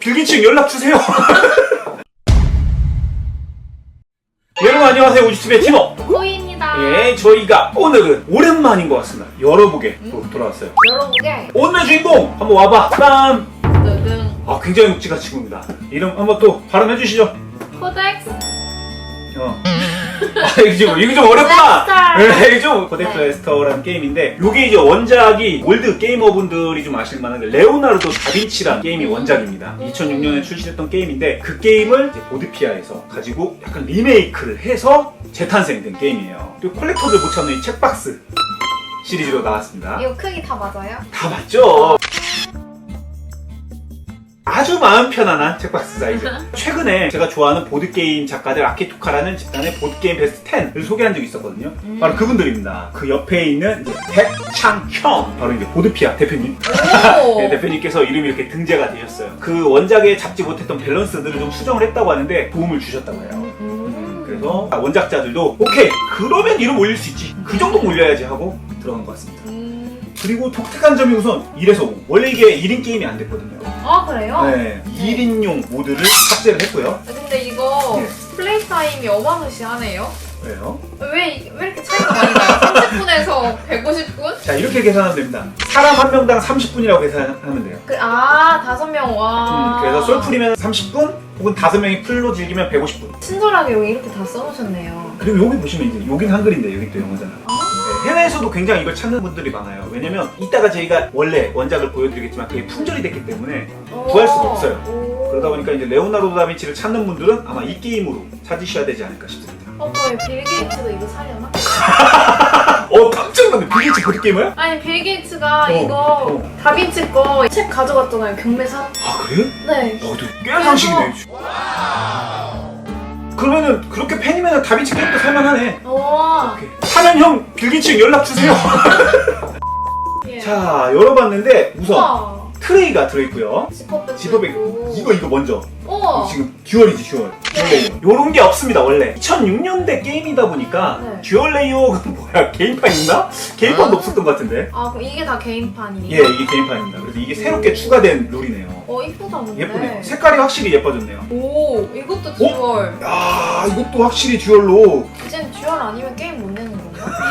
빌기층 연락 주세요. 여러분 안녕하세요. 우주TV의 티모 코이입니다. 예 저희가 오늘은 오랜만인 것 같습니다. 열어보게 또 돌아왔어요. 여러분께 오늘의 주인공 한번 와봐. 빰! 뜨등 아 굉장히 묵직한 친구입니다. 이름 한번 또 발음해 주시죠. 코덱스? 어. 아, 이거 좀, 이거 좀 어렵다! 네, 좀, 코덱스 네. 레스터라는 게임인데, 요게 이제 원작이 올드 게이머분들이 좀 아실 만한 게 레오나르도 다빈치라는 게임이 음. 원작입니다. 음. 2006년에 출시됐던 게임인데, 그 게임을 이제 보드피아에서 가지고 약간 리메이크를 해서 재탄생된 게임이에요. 또 콜렉터들 못 찾는 이 책박스 시리즈로 나왔습니다. 이거 크기 다 맞아요? 다 맞죠? 아주 마음 편안한 책박스 사이즈. 최근에 제가 좋아하는 보드게임 작가들 아키토카라는 집단의 보드게임 베스트 10을 소개한 적이 있었거든요. 음. 바로 그분들입니다. 그 옆에 있는 이제 백창형, 바로 이제 보드피아 대표님. 오. 네, 대표님께서 이름이 이렇게 등재가 되셨어요. 그 원작에 잡지 못했던 밸런스들을 좀 수정을 했다고 하는데 도움을 주셨다고 해요. 음. 그래서 원작자들도 오케이 그러면 이름 올릴 수 있지 그 정도 올려야지 하고 들어간 것 같습니다. 음. 그리고 독특한 점이 우선 1에서 5 원래 이게 1인 게임이 안 됐거든요. 아 그래요? 네, 1인용 모드를 탑재를 했고요. 근데 이거 네. 플레이 타임이 어마무시하네요. 왜요? 왜, 왜 이렇게 차이가 많이 나요? 30분에서 150분? 자 이렇게 계산하면 됩니다. 사람 한 명당 30분이라고 계산하면 돼요. 그, 아, 다섯 명, 와. 음, 그래서 솔풀이면 30분 혹은 다섯 명이 풀로 즐기면 150분. 친절하게 여기 이렇게 다 써놓으셨네요. 그리고 여기 보시면 이제 여긴 한글인데 여기 또 영어잖아. 아, 네, 해외에서도 굉장히 이걸 찾는 분들이 많아요. 왜냐면 이따가 저희가 원래 원작을 보여드리겠지만 그게 품절이 됐기 때문에 구할 수가 없어요. 오. 그러다 보니까 이제 레오나르도 다빈치를 찾는 분들은 아마 이 게임으로 찾으셔야 되지 않을까 싶습니다. 어? 빌 게이츠도 이거 사려나? 어 깜짝 놀랐네. 빌리치 보드 게임을? 아니, 빌 게이츠가 어, 이거 어. 다빈치 거 책 가져갔잖아요, 경매사. 아 그래? 네. 어, 꽤 상식이네. 그러면은 그렇게 팬이면 다빈치 게임도 살만하네. 와. 오케이. 사면 형 빌기층 연락 주세요. 예. 자 열어봤는데 우선 우와. 트레이가 들어있고요. 지퍼백. 지퍼백 이거 이거 먼저 우와. 지금 듀얼이지 듀얼. 요런 게 없습니다 원래. 2006년대 게임이다 보니까 네. 듀얼 레이어가 뭐야 게임판 있나? 게임판도 없었던 것 같은데. 아, 그럼 이게 다 개인판이에요? 예 이게 게임판입니다. 그래서 이게 새롭게 추가된 룰이네요. 어, 이쁘다, 근데. 예쁘네요. 색깔이 확실히 예뻐졌네요. 오, 이것도 듀얼. 야 이것도 확실히 듀얼로 이젠 듀얼 아니면 게임 못?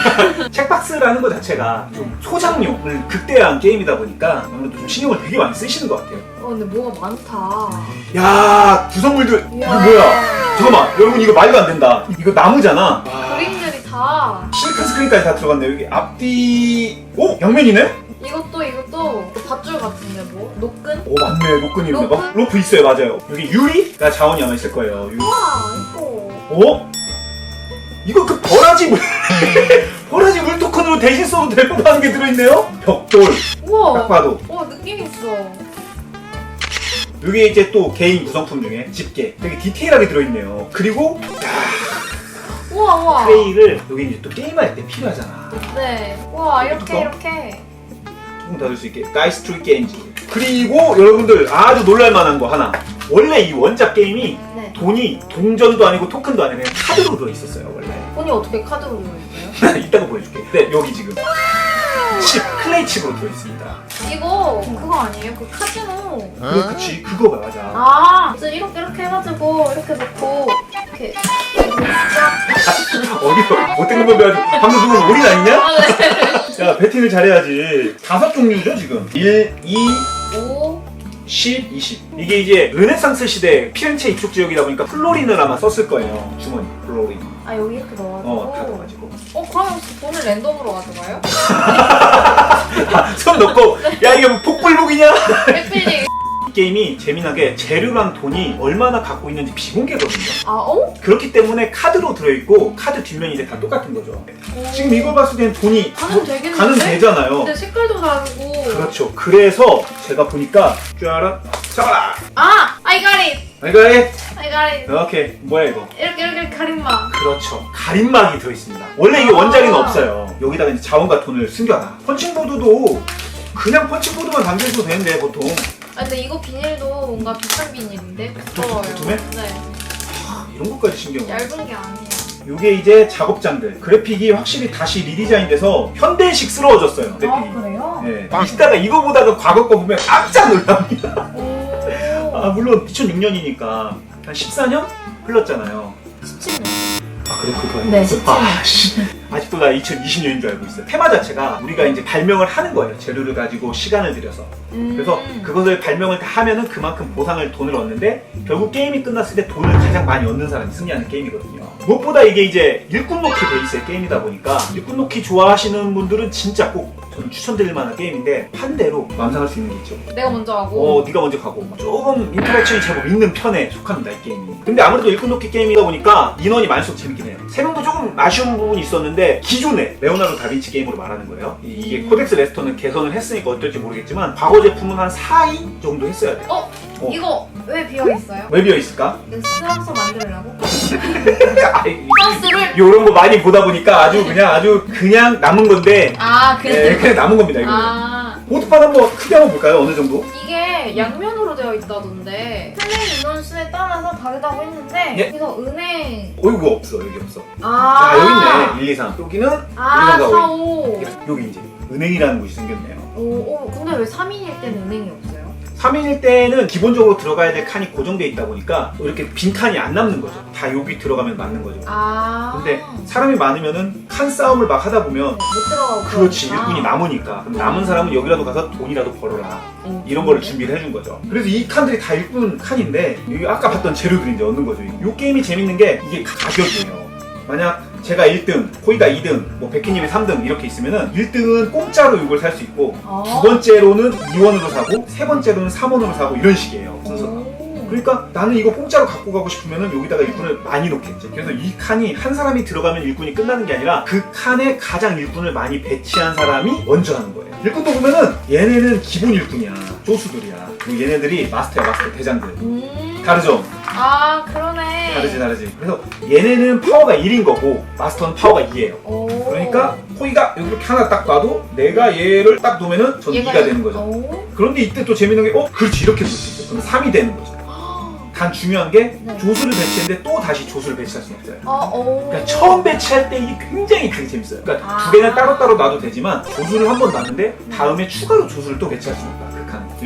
책박스라는 것 자체가 좀 소장용을 극대화한 게임이다 보니까 아무래도 좀 신경을 되게 많이 쓰시는 것 같아요. 어, 근데 뭐가 많다. 야 구성물들 이거 이야. 뭐야? 잠깐만 여러분 이거 말도 안 된다. 이거 나무잖아. 와, 그림들이 다. 실크 스크린까지 다 들어갔네. 여기 앞뒤 오 양면이네? 이것도, 이것도 밧줄 같은데, 뭐? 노끈? 오 맞네 로끈이네. 로프? 어, 로프 있어요 맞아요. 여기 유리가 자원이 아마 있을 거예요. 유리. 우와, 이뻐. 어? 이거 그 버라지 물 버라지 물 토큰으로 대신 써도 될 법한 게 들어있네요. 벽돌 딱 우와. 봐도. 우와, 느낌 있어. 이게 이제 또 개인 구성품 중에 집게 되게 디테일하게 들어있네요. 그리고 우와, 우와. 트레이를 여기 이제 또 게임할 때 필요하잖아. 네. 우와, 이렇게? 이렇게. 조금 닫을 수 있게 다이스 트리 게임즈. 그리고 여러분들 아주 놀랄만한 거 하나. 원래 이 원작 게임이 네. 돈이 동전도 아니고 토큰도 아니고 그냥 카드로 들어있었어요 원래. 돈이 어떻게 카드로 들어있어요? 이따가 보여줄게. 네 여기 지금 칩 클레이 칩으로 들어있습니다. 이거, 그거 아니에요? 그 카지노. 그래 그치 그거가 맞아. 아, 이제 이렇게, 이렇게 해가지고, 이렇게 놓고, 이렇게. 쫙. 어디서 못된 건 배가지고 방금 그건 올인 아니냐? 아, 네. 야 배팅을 잘해야지. 다섯 종류죠 지금. 1, 2, 오. 10, 20. 이게 이제 르네상스 시대 피렌체 이쪽 지역이다 보니까 플로린을 아마 썼을 거예요. 주머니 플로린. 아, 여기 이렇게 넣어가지고. 어, 다 넣어가지고. 어, 그럼 혹시 돈을 랜덤으로 가져가요? 손 넣고 야 이게 뭐 폭불복이냐? 백필링. 이 게임이 재미나게 재료랑 돈이 얼마나 갖고 있는지 비공개거든요. 아, 어? 그렇기 때문에 카드로 들어있고 카드 뒷면이 이제 다 똑같은 거죠. 지금 이걸 봤을 땐 돈이 가는 되겠는데? 가는 되잖아요. 근데 색깔도 다르고. 그렇죠. 그래서 제가 보니까 쭈아라 잡아라. 아! I got it! 이거 해. I got it! 오케이 뭐야 이거? 이렇게 이렇게 가림막. 그렇죠. 가림막이 들어있습니다. 원래 이게 아. 원작에는 없어요. 여기다가 이제 자원과 돈을 숨겨놔. 펀칭보드도 그냥 펀칭보드만 담겨있어도 되는데 보통 아, 근데 이거 비닐도 뭔가 비싼 비닐인데? 두꺼워요. 두툼해? 네. 아, 이런 것까지 신경 써. 얇은 게 아니에요. 이게 이제 작업장들 그래픽이 확실히 다시 리디자인돼서 현대식스러워졌어요. 그래픽이. 아, 그래요? 네. 이따가 이거 보다가 과거 거 보면 깜짝 놀랍니다. 오. 아 물론 2006년이니까 한 14년 흘렀잖아요. 17년. 아 그래 그거 네, 17년. 아, 씨. 아직도 나 2020년인 줄 알고 있어요. 테마 자체가 우리가 이제 발명을 하는 거예요. 재료를 가지고 시간을 들여서. 그래서 음. 그것을 발명을 다 하면은 그만큼 보상을 돈을 얻는데 결국 게임이 끝났을 때 돈을 가장 많이 얻는 사람이 승리하는 게임이거든요. 무엇보다 이게 이제 일꾼 놓기 베이스의 게임이다 보니까 일꾼 놓기 좋아하시는 분들은 진짜 꼭 저는 추천드릴 만한 게임인데 반대로 망상할 수 있는 게 있죠. 내가 먼저 하고. 어, 네가 먼저 가고 조금 인터랙션이 제법 있는 편에 속합니다 이 게임이. 근데 아무래도 일꾼 놓기 게임이다 보니까 인원이 많을수록 재밌긴 해요. 세 명도 조금 아쉬운 부분이 있었는데 기존에 레오나르도 다빈치 게임으로 말하는 거예요. 이- 이게 코덱스 레스터는 개선을 했으니까 어떨지 모르겠지만 과거 제품은 한 4인 정도 했어야 돼요. 어? 어. 이거 왜 비어 있어요? 왜 비어 있을까? 이거 스랑서 만들려고? 아이, 소스를 요런 거 많이 보다 보니까 아주 그냥 아주 그냥 남은 건데 아 네, 그래. 그냥 남은 겁니다 이거. 아 보드판 한번 크게 한번 볼까요? 어느 정도? 이게 양면으로 되어 있다던데 플레이 인원 수에 따라서 다르다고 했는데 예. 여기서 은행 어 이거 없어 여기 없어. 아, 아, 여기 있네 1, 2, 3. 여기는 아 은행가 4오 여기 이제 은행이라는 곳이 생겼네요. 오, 오 근데 왜 3인일 때는 은행이 없어요? 3인일 때는 기본적으로 들어가야 될 칸이 고정돼 있다 보니까 이렇게 빈 칸이 안 남는 거죠. 다 여기 들어가면 맞는 거죠. 아 근데 사람이 많으면은 칸 싸움을 막 하다 보면 못 들어가고 그렇지 그러니까. 일꾼이 남으니까 그럼 남은 사람은 여기라도 가서 돈이라도 벌어라 음. 이런 거를 준비를 해준 거죠. 그래서 이 칸들이 다 일꾼 칸인데 여기 아까 봤던 재료들이 이제 얻는 거죠. 이 게임이 재밌는 게 이게 가격이에요. 만약 제가 1등, 코이가 2등, 뭐 백희님이 3등 이렇게 있으면은 1등은 공짜로 이걸 살 수 있고 어. 두 번째로는 2원으로 사고 세 번째로는 3원으로 사고 이런 식이에요 순서가. 오. 그러니까 나는 이거 공짜로 갖고 가고 싶으면은 여기다가 일꾼을 많이 놓겠지. 그래서 이 칸이 한 사람이 들어가면 일꾼이 끝나는 게 아니라 그 칸에 가장 일꾼을 많이 배치한 사람이 먼저 하는 거예요. 일꾼도 보면은 얘네는 기본 일꾼이야. 조수들이야. 그리고 얘네들이 마스터야, 마스터 대장들. 음. 다르죠? 아 그러네 다르지, 다르지. 그래서 얘네는 파워가 1인 거고 마스터는 파워가 2예요. 오. 그러니까 코이가 이렇게 하나 딱 놔도 내가 얘를 딱 놓으면은 전 2가 되는 거죠. 오. 그런데 이때 또 재밌는 게, 어? 그렇지, 이렇게 볼 수 있어. 그럼 3이 되는 거죠. 단 중요한 게 네. 조수를 배치했는데 또 다시 조수를 배치할 수는 없어요. 어, 오. 그러니까 처음 배치할 때 이게 굉장히 그게 재밌어요. 그러니까 아. 두 개는 따로따로 놔도 되지만 조수를 한 번 놨는데 다음에 추가로 조수를 또 배치할 수 있다.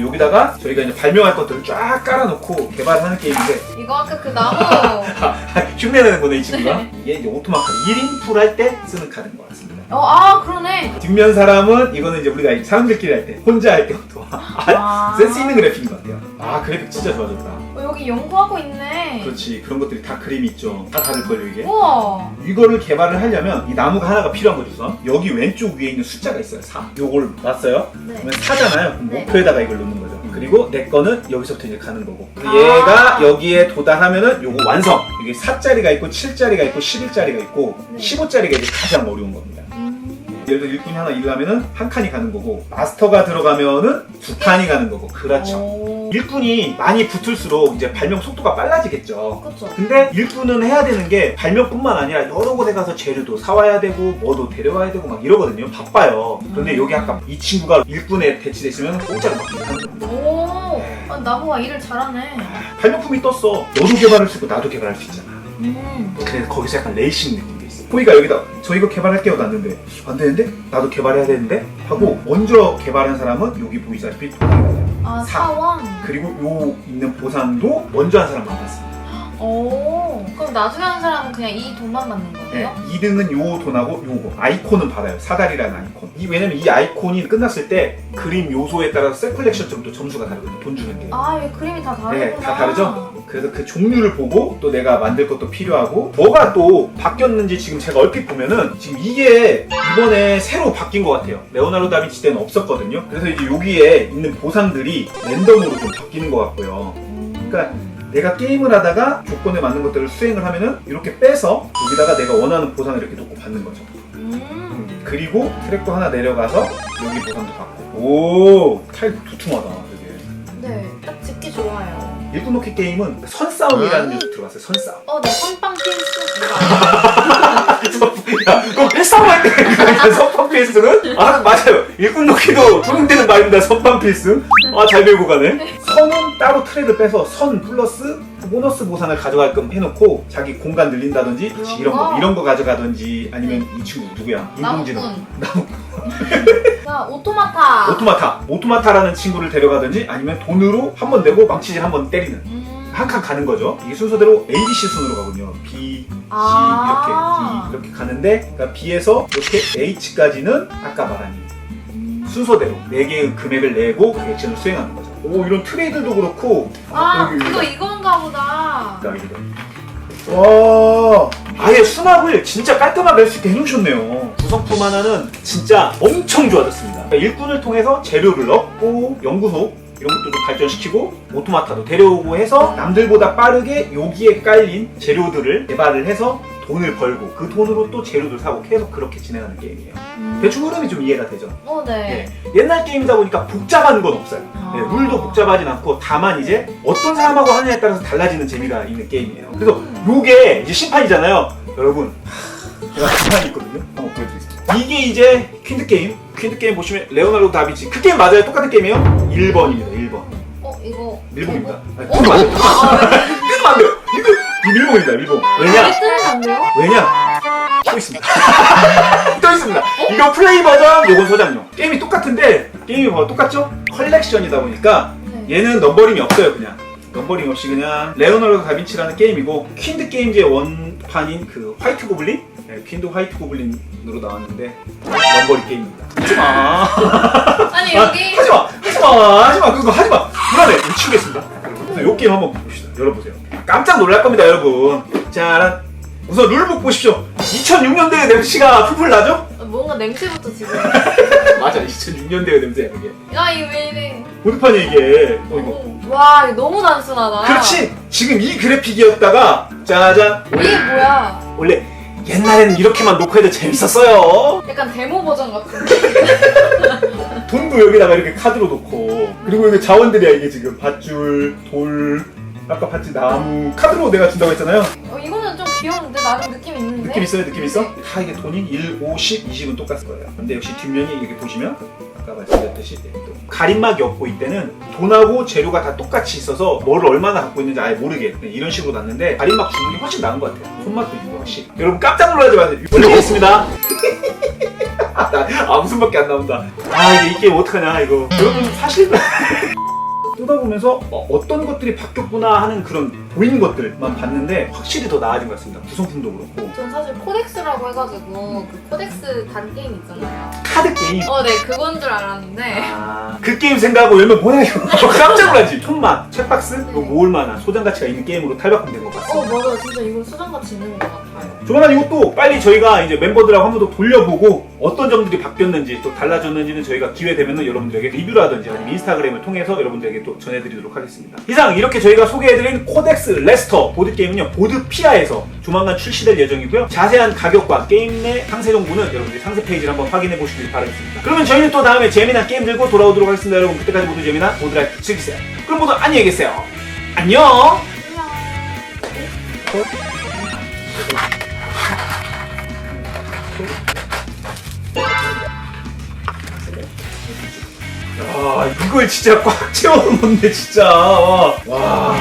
그 여기다가 저희가 이제 발명할 것들을 쫙 깔아놓고 개발하는 게임인데 이거 아까 그 나무 흉내내는 거네 이 친구가. 이게 이제 오토마카 1인 풀 할 때 쓰는 카드인 것 같습니다. 어, 아 그러네 뒷면 사람은 이거는 이제 우리가 사람들끼리 할 때 혼자 할 때부터 아. 센스 있는 그래픽인 것 같아요. 아 그래픽 진짜 좋아졌다. 어, 여기 연구하고 있네 그렇지 그런 것들이 다 그림이 있죠. 다 다를걸요 이게. 우와 이거를 개발을 하려면 이 나무가 하나가 필요한 거죠. 우선. 여기 왼쪽 위에 있는 숫자가 있어요. 4. 요걸 놨어요. 네. 그러면 4잖아요. 그럼 네. 목표에다가 이걸 놓는 거죠. 그리고 내 거는 여기서부터 이제 가는 거고. 아. 얘가 여기에 도달하면은 요거 완성. 이게 4짜리가 있고 7짜리가 있고 11짜리가 있고 네. 15짜리가 이제 가장 어려운 겁니다. 음. 예를 들어 일꾼이 하나 일하면은 한 칸이 가는 거고 마스터가 들어가면은 두 칸이 가는 거고. 그렇죠. 오. 일꾼이 많이 붙을수록 이제 발명 속도가 빨라지겠죠. 그쵸 근데 일꾼은 해야 되는 게 발명뿐만 아니라 여러 곳에 가서 재료도 사와야 되고 뭐도 데려와야 되고 막 이러거든요. 바빠요. 그런데 여기 아까 이 친구가 일꾼에 배치됐으면 공짜로 받게 하는 겁니다. 오 아, 나무가 일을 잘하네 발명품이 떴어. 너도 개발할 수 있고 나도 개발할 수 있잖아. 음. 그래서 거기서 약간 레이싱 느낌도 있어. 호이가 여기다 저 이거 개발할게요 놨는데 안 되는데 나도 개발해야 되는데 하고 먼저 개발한 사람은 여기 보이시다시피 돈이 나요. 아 사. 사원 그리고 요 있는 보상도 먼저 한 사람만 받습니다. 오 그럼 나중에 하는 사람은 그냥 이 돈만 받는 네, 거예요? 2등은 요 돈하고 요거. 아이콘은 받아요. 사다리라는 아이콘. 이, 왜냐면 이 아이콘이 끝났을 때 그림 요소에 따라서 셀 컬렉션점도 점수가 다르거든요 돈 주는 게. 아 이게 그림이 다 다르구나. 네, 다 다르죠? 그래서 그 종류를 보고 또 내가 만들 것도 필요하고 뭐가 또 바뀌었는지 지금 제가 얼핏 보면은 지금 이게 이번에 새로 바뀐 것 같아요. 레오나르도 다빈치 때는 없었거든요. 그래서 이제 여기에 있는 보상들이 랜덤으로 좀 바뀌는 것 같고요. 음. 그러니까 내가 게임을 하다가 조건에 맞는 것들을 수행을 하면은 이렇게 빼서 여기다가 내가 원하는 보상을 이렇게 놓고 받는 거죠. 음. 그리고 트랙도 하나 내려가서 여기 보상도 받고. 오, 타일 두툼하다, 되게. 네 딱 듣기 좋아요 일꾼 놓기 게임은 선싸움이라는 요소 들어갔어요, 선싸움. 어네 선빵 필수 야, 그거 패싸움 할때 그러니까 선빵 필승은? 아, 맞아요. 일꾼 놓기도 통용되는 말입니다, 선빵 필승. 아, 잘 배우고 가네. 선은 따로 트랙을 빼서 선 플러스 보너스 보상을 가져갈 건 해놓고 자기 공간 늘린다든지 이런 거 거? 이런 거 가져가든지 아니면 이 친구 누구야? 인공지능 나무꾼 자, 오토마타. 오토마타 오토마타라는 친구를 데려가든지 아니면 돈으로 한 번 내고 망치질 한 번 때리는 음. 한칸 가는 거죠. 이게 순서대로 ABC 순으로 가거든요. B, C 아. 이렇게 D 이렇게 가는데 그러니까 B에서 이렇게 H까지는 아까 말한 이 순서대로 4개의 금액을 내고 그 액션을 수행하는 거죠. 오 이런 트레이드도 그렇고 아, 여기 그거 이건가 보다. 나 이거. 와 아예 수납을 진짜 깔끔하게 할 수 있게 해놓으셨네요. 구성품 하나는 진짜 엄청 좋아졌습니다. 그러니까 일꾼을 통해서 재료를 넣고 연구소 이런 것도 좀 발전시키고 오토마타도 데려오고 해서 남들보다 빠르게 여기에 깔린 재료들을 개발을 해서 돈을 벌고 그 돈으로 또 재료들 사고 계속 그렇게 진행하는 게임이에요. 음. 대충 흐름이 좀 이해가 되죠. 어, 네. 예. 옛날 게임이다 보니까 복잡한 건 없어요. 아. 예, 룰도 복잡하진 않고 다만 이제 어떤 사람하고 하느냐에 따라서 달라지는 재미가 있는 게임이에요. 그래서 요게 이제 심판이잖아요. 여러분 제가 심판이 있거든요. 한번 보여드리겠습니다. 이게 이제 퀸드 게임. 퀸드 게임 보시면 레오나르도 다빈치 그 게임 맞아요? 똑같은 게임이에요? 1번입니다. 1번. 어, 이거. 밀봉입니다. 아니, 어? 돼요. 아, 왜? 끊으면 안 돼요. 이거 이 밀봉입니다. 밀봉. 왜냐? 이게 뜨면 안 돼요? 왜냐? 또 있습니다. 또 있습니다. 이거 플레이 버전, 요건 소장용. 게임이 똑같은데 게임이 뭐 똑같죠? 컬렉션이다 보니까 네. 얘는 넘버링이 없어요 그냥. 넘버링 없이 그냥 레오나르도 다빈치라는 게임이고 퀸드 게임즈의 원판인 그 화이트 고블린? 네, 퀸드 화이트 고블린으로 나왔는데 넘버링 게임입니다. 하지마. 아니, 아, 여기. 하지마. 하지마. 하지마. 그거 하지마. 불안해. 이거 치우겠습니다. 그래서 요 게임 한번 봅시다. 열어보세요. 깜짝 놀랄 겁니다 여러분. 자 우선 룰북 보십시오. 2006년대의 냄새가 풀풀 나죠? 뭔가 냄새부터 지금. 맞아 2006년대의 냄새야 그게. 야, 이거 왜 이래. 보드판이 이게 어 이거. 오, 와, 이거 너무 단순하다. 그렇지. 지금 이 그래픽이었다가 짜잔. 이게 뭐야? 원래 옛날에는 이렇게만 놓고 해도 재밌었어요. 약간 데모 버전 같은데. 돈도 여기다가 이렇게 카드로 놓고 그리고 이게 자원들이야 이게 지금 밧줄, 돌, 아까 밧줄 나무 카드로 내가 준다고 했잖아요. 어, 이거는 좀 귀여운데? 나름 느낌 있는데? 느낌 있어요? 느낌 있어? 다 이게 돈이 1, 5, 10, 20은 똑같을 거예요. 근데 역시 뒷면이 이렇게 보시면 아까 말씀드렸듯이 또 가림막이 없고 이때는 돈하고 재료가 다 똑같이 있어서 뭐를 얼마나 갖고 있는지 아예 모르게 이런 식으로 놨는데 가림막 주는 게 훨씬 나은 것 같아요. 손맛도 있고 확실히. 여러분 깜짝 놀라지 마세요. 올리겠습니다. 아 웃음밖에 안 나온다. 아 이게 이 게임 어떡하냐 이거. 여러분 사실 뜯어보면서 어, 떤 것들이 바뀌었구나 하는 그런 보이는 것들만 봤는데 확실히 더 나아진 것 같습니다. 구성품도 그렇고 전 사실 코덱스라고 해가지고 그 코덱스 단 게임 있잖아요. 카드 게임. 어, 네, 그건 줄 알았는데. 아, 그 게임 생각하고 열면 뭐야 이거 깜짝 놀라지 천만 책박스 이거 모을 만한 소장 가치가 있는 게임으로 탈바꿈 된 것 어, 같습니다 맞아요. 진짜 이건 수정같이 있는 것 같아요. 조만간 이것도 빨리 저희가 이제 멤버들하고 한 번 더 돌려보고 어떤 점들이 바뀌었는지 또 달라졌는지는 저희가 기회 되면은 여러분들에게 리뷰라든지 아니면 인스타그램을 통해서 여러분들에게 또 전해드리도록 하겠습니다 이상 이렇게 저희가 소개해드린 코덱스 레스터 보드게임은요 보드피아에서 조만간 출시될 예정이고요. 자세한 가격과 게임 내 상세 정보는 여러분들이 상세 페이지를 한번 확인해 보시길 바라겠습니다. 그러면 저희는 또 다음에 재미난 게임 들고 돌아오도록 하겠습니다 여러분. 그때까지 모두 재미난 보드라이프 즐기세요. 그럼 모두 안녕히 계세요. 안녕! 야 이걸 진짜 꽉 채워놓네 진짜. 와